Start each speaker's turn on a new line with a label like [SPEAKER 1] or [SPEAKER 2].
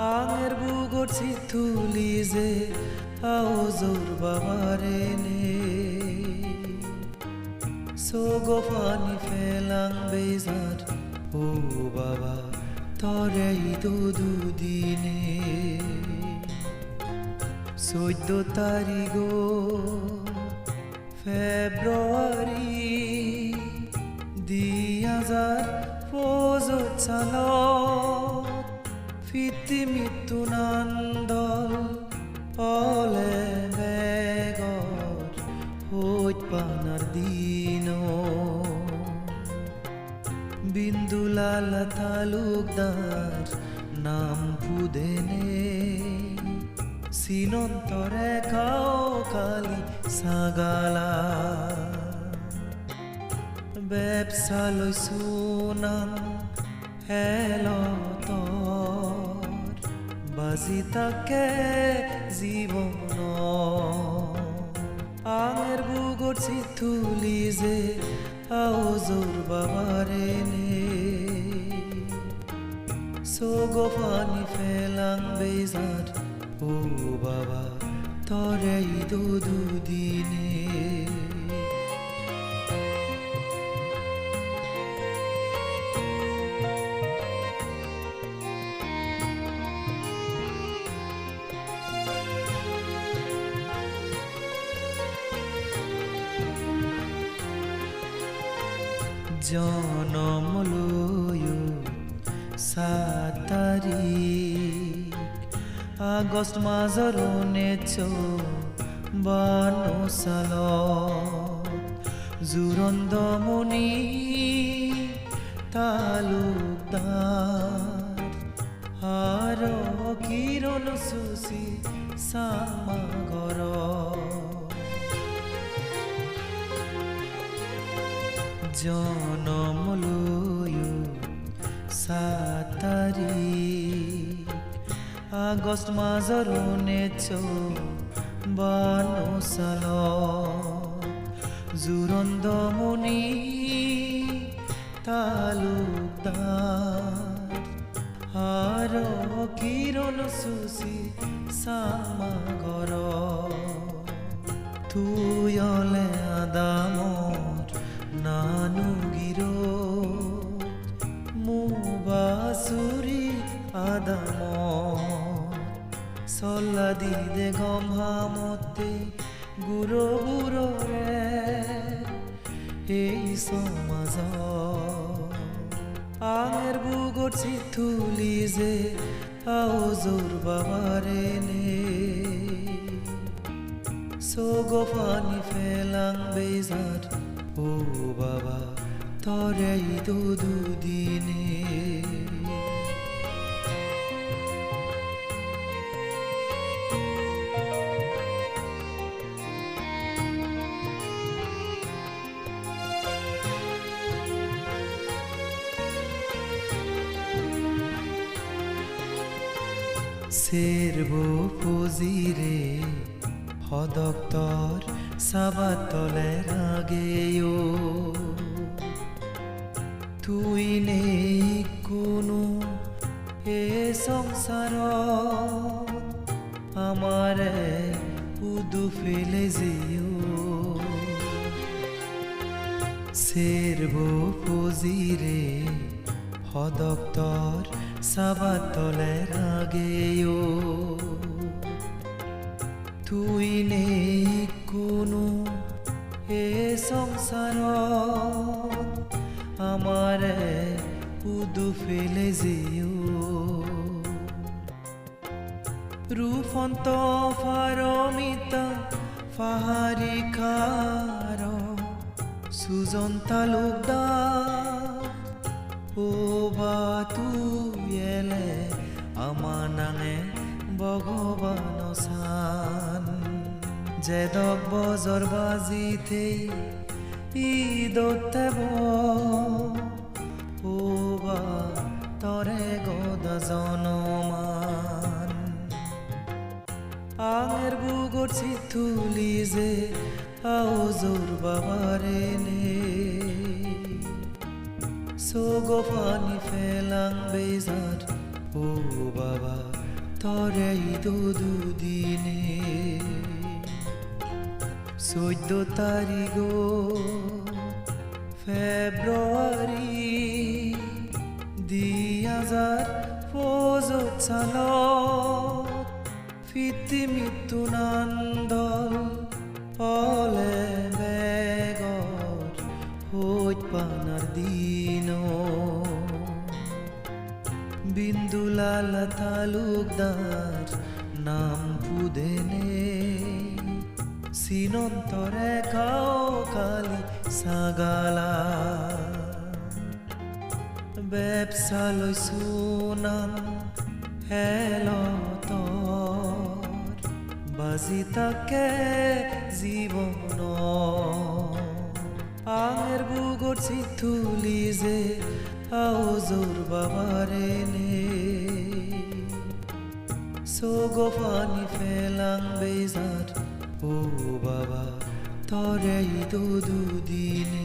[SPEAKER 1] আঙের বুগর চিথুলি যে আওজোর বাবারে নে। সোগো পানি ফেলাং বেজার, ও বাবা, তরেই তো দুদিনে। চৈধ্য তারিখ ফেব্রুৱাৰী দুই হাজাৰ পঁচত চালত ফিটি মৃত্যু নান্দল পলে বেগত হৈত পানাৰ দিন। বিন্দুলাল তালুকদার নাম পুদেনে সিনন্তরে খাও কালি সাগালা। ব্যবসা লৈছো নাম হেলতর বাজি তাকে জীবন আঙের বুগর চিথুলি যে আওজোর বাবারে নে। সোগো পানি ফেলাং বেজার, ও বাবা তরেই দু দুদিনে। জনম লয়ো সাত তারিখ আগষ্ট মাজৰ নেচ বানো চাল জোৰন্দ মুনি তালুকদাৰ আর কিরণ জনম লয়ো সাত তারিখ আগষ্ট মাজৰ নেচ বানো চাল জোৰন্দ মুনি তালুকদার। আর কিরণ সুসি সামাগর। গিরো মুবাসুরি আদামর সল্লা দিদে গম্হামতে গুরো বুড়ো এই সমাজ। আঙের বুগর চিথুলি যে আওজোর বাবারে নে। সোগো পানি ফেলাং তরেই তো দুদিনে। সেরবো ফজিরে হদক্তর সাবাতলের আগেও তুই নেই কোনো এ সংসার। আমারে উদু ফেলে যেও। সেরবো ফজিরে হদক্তর সাবাতলের আগেও। তুই নেই কোনো এ সংসার। আমার উদু ফেলে যেও। রূপন্ত ফারমিতা ফাহারি খার সুজন তালুকদার ও বা তুই এলে আমানাঙে ভগৱান চান জেদক বজৰ বাজিতেই ঈদতে ও বা তৰে গদা জনমান। আঙের বুগর চিথুলি যে আওজোর বাবারে নে। সোগো পানি ফেলাং বেজার, ও বাবা তরেই তো দুদিনে। চৈধ্য তাৰিখ ফেব্ৰুৱাৰী দুই হাজাৰ পঁচত চালত ফিটি মৃত্যু নান্দল অলে হৈত পানাৰ দিন। বিন্দুলাল তালুকদার নাম পুদেনে সিনন্তরে খাও কালি সাগালা ব্যবসা লৈছো নাম হেলতর বাজি তাকে জীবন আঙের বুগর চিথুলি যে আওজোর বাবারে নে সোগো পানি ফেলাং তরেই তো দুদিনে